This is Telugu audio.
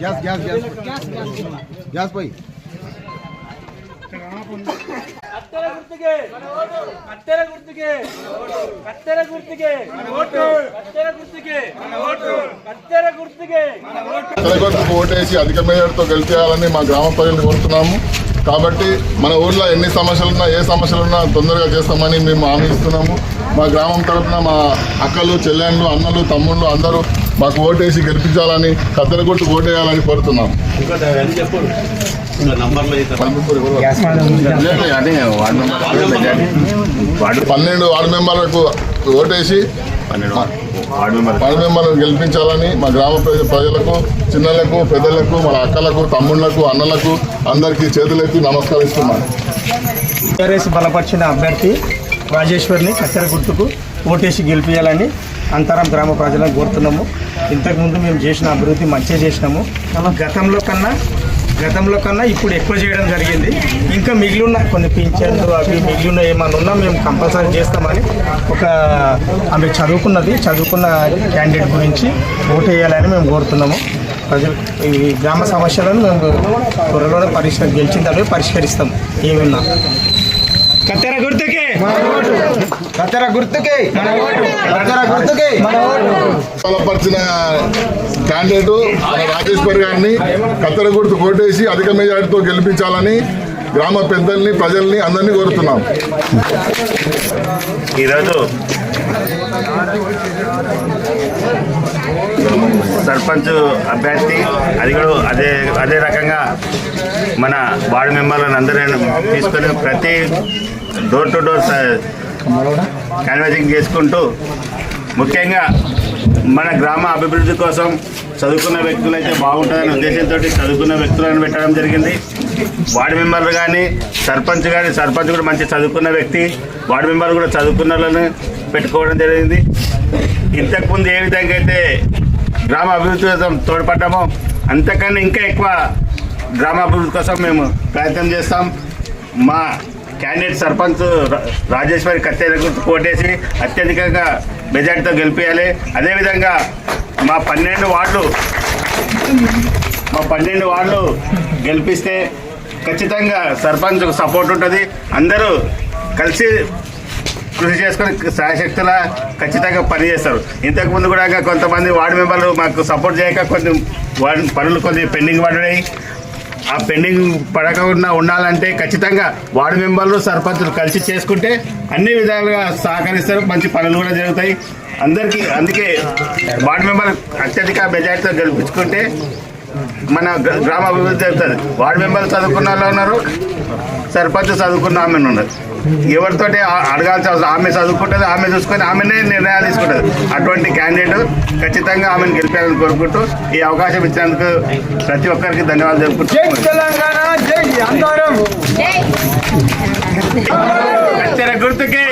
గ్యాస్ గ్యాస్ గ్యాస్ గ్యాస్ పై కత్తెర గుర్తుకే. కత్తెర గుర్తుకే. కత్తెర గుర్తుకే. కత్తెర గుర్తుకే. కత్తెర గుర్తుకే. ఓటేసి అధిక మేయర్తో గెలిచేయాలని మా గ్రామ ప్రజలు కోరుతున్నాము. కాబట్టి మన ఊర్లో ఎన్ని సమస్యలున్నా ఏ సమస్యలున్నా తొందరగా చేస్తామని మేము హామీ ఇస్తున్నాము మా గ్రామం తరఫున మా అక్కలు చెల్లెళ్ళు అన్నలు తమ్ముళ్ళు అందరూ మాకు ఓటేసి గెలిపించాలని కత్తెర కొట్టు ఓటేయాలని కోరుతున్నాము పన్నెండు వార్డు మెంబర్లకు ఓటేసి మెంబర్లను గెలిపించాలని మా గ్రామ ప్రజ- ప్రజలకు చిన్నలకు పెద్దలకు మన అక్కలకు తమ్ముళ్ళకు అన్నలకు అందరికీ చేతులెత్తి నమస్కరిస్తున్నాను. టీఆర్ఎస్ బలపరిచిన అభ్యర్థి రాజేశ్వర్ని కత్తెర గుర్తుకు ఓటేసి గెలిపించాలని అంతరం గ్రామ ప్రజలను కోరుతున్నాము. ఇంతకుముందు మేము చేసిన అభివృద్ధి మంచిగా చేసినాము. గతంలో కన్నా గతంలో కన్నా ఇప్పుడు ఎక్కువ చేయడం జరిగింది. ఇంకా మిగిలిన కొన్ని పింఛన్లు అవి మిగిలిన ఏమైనా ఉన్నా మేము కంపల్సరీ చేస్తామని ఒక ఆమె చదువుకున్నది చదువుకున్న క్యాండిడేట్ గురించి ఓటు వేయాలని మేము కోరుతున్నాము. ప్రజలు ఈ గ్రామ సమస్యలను మేము త్వరలోనే పరిష్కరి గెలిచిన తర్వాత పరిష్కరిస్తాం ఏమున్నా? కత్తెర గుర్తుకే. కత్తెర గుర్తుకే. కత్తెర గుర్తుకే. బలపరిచిన క్యాండిడేట్ మన రాజేశ్వర్ గారిని కత్తెర గుర్తు ఓటేసి అధిక మెజారిటీతో గెలిపించాలని గ్రామ పెద్దల్ని ప్రజల్ని అందరినీ కోరుతున్నాం. ఈరోజు సర్పంచ్ అభ్యర్థి అది కూడా అదే అదే రకంగా మన వార్డు మెంబర్లను అందరూ తీసుకొని ప్రతి డోర్ టు డోర్ కన్వర్జింగ్ చేసుకుంటూ ముఖ్యంగా మన గ్రామ అభివృద్ధి కోసం చదువుకున్న వ్యక్తులు అయితే బాగుంటుందనే ఉద్దేశంతో చదువుకున్న వ్యక్తులను పెట్టడం జరిగింది. వార్డు మెంబర్లు కానీ సర్పంచ్ కానీ సర్పంచ్ కూడా మంచి చదువుకున్న వ్యక్తి వార్డు మెంబర్లు కూడా చదువుకున్న వాళ్ళని పెట్టుకోవడం జరిగింది. ఇంతకుముందు ఏ విధంగా అయితే గ్రామ అభివృద్ధి కోసం తోడ్పడ్డామో అంతకన్నా ఇంకా ఎక్కువ గ్రామ అభివృద్ధి కోసం మేము ప్రయత్నం చేస్తాం. మా క్యాండిడేట్ సర్పంచ్ రాజేశ్వరి కత్తెర గుర్తు కోటేసి అత్యధికంగా మెజార్టీతో గెలిపించాలి అదేవిధంగా మా పన్నెండు వార్డులు మా పన్నెండు వార్డులు గెలిపిస్తే ఖచ్చితంగా సర్పంచ్ సపోర్ట్ ఉంటుంది. అందరూ కలిసి కృషి చేసుకొని సాయశక్తుల ఖచ్చితంగా పనిచేస్తారు ఇంతకుముందు కూడా ఇంకా కొంతమంది వార్డు మెంబర్లు మాకు సపోర్ట్ చేయక కొన్ని వార్డు పనులు కొన్ని పెండింగ్ పడినాయి ఆ పెండింగ్ పడకుండా ఉండాలంటే ఖచ్చితంగా వార్డు మెంబర్లు సర్పంచులు కలిసి చేసుకుంటే అన్ని విధాలుగా సహకరిస్తారు. మంచి పనులు కూడా జరుగుతాయి. అందరికీ అందుకే వార్డు మెంబర్ అత్యధిక మెజార్టీతో గెలిపించుకుంటే మన గ్ర- గ్రామ అభివృద్ధి జరుగుతుంది వార్డు మెంబర్లు చదువుకున్న వాళ్ళు ఉన్నారు సర్పంచ్ చదువుకున్న ఆమె ఉన్నారు. ఎవరితోటి అడగాల్సిన అవసరం ఆమె చదువుకుంటుంది ఆమె చూసుకొని ఆమెనే నిర్ణయాలు తీసుకుంటుంది. అటువంటి క్యాండిడేట్ ఖచ్చితంగా ఆమెను గెలిపాలని కోరుకుంటూ ఈ అవకాశం ఇచ్చినందుకు ప్రతి ఒక్కరికి ధన్యవాదాలు తెలుపుకుంటూ తెలంగాణ జై అందరం. కత్తెర గుర్తుకి.